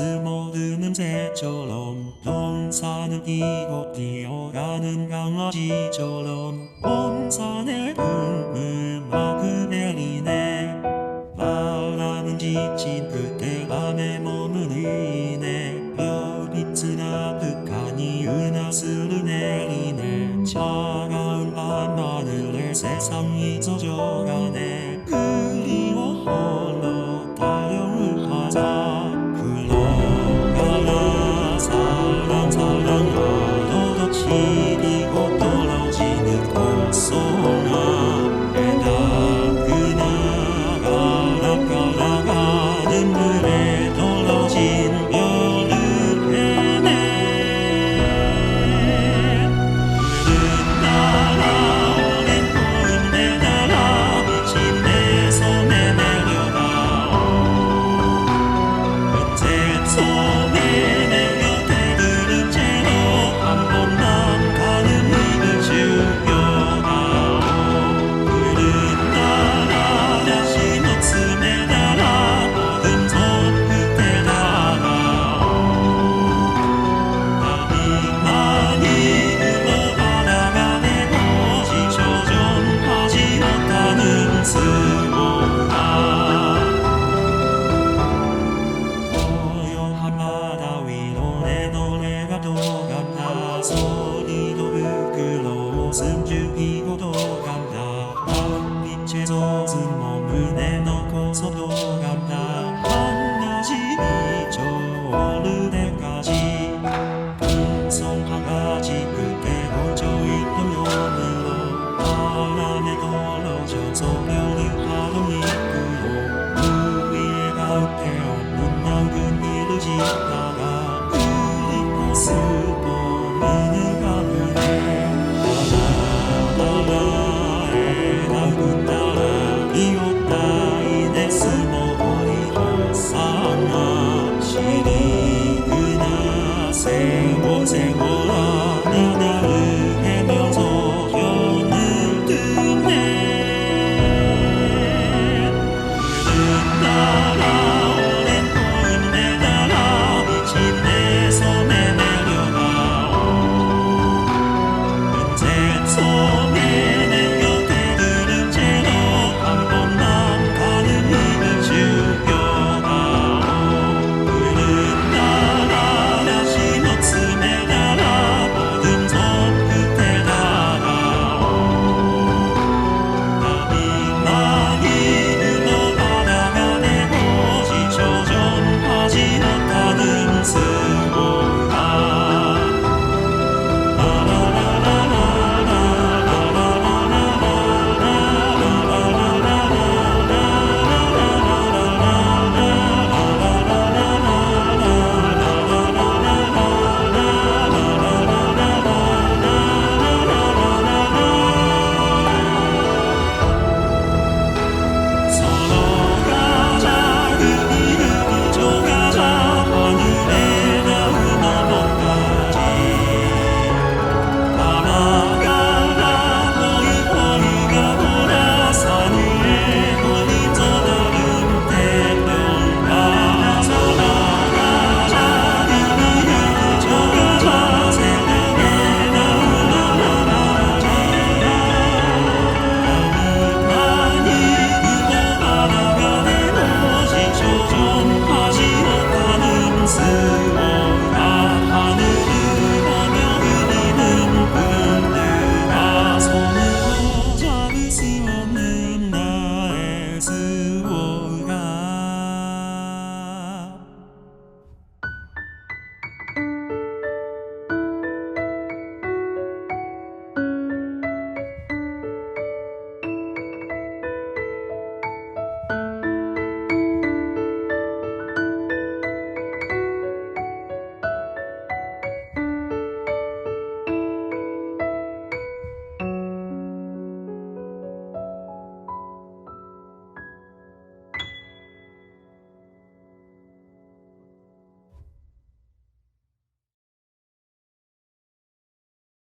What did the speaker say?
것을 모르는 새처럼 동산은 이곳 뛰어가는 강아지처럼 온산의 꿈을 막 내리네 바람은 지친 그때 밤에 몸은 의인네 별빛은 아득하니 은하수를 내리네 차가운 밤하늘에 세상이 젖어가네. 이내 넣고서 돌아간다. 한낮이 저어느 때까지 음성 바가지 그때 걸져있던 영으로 바람에 떨어져서 별을 하던 있고요. 우리의 앞에 없는 낡은 일을 짓다. 赐我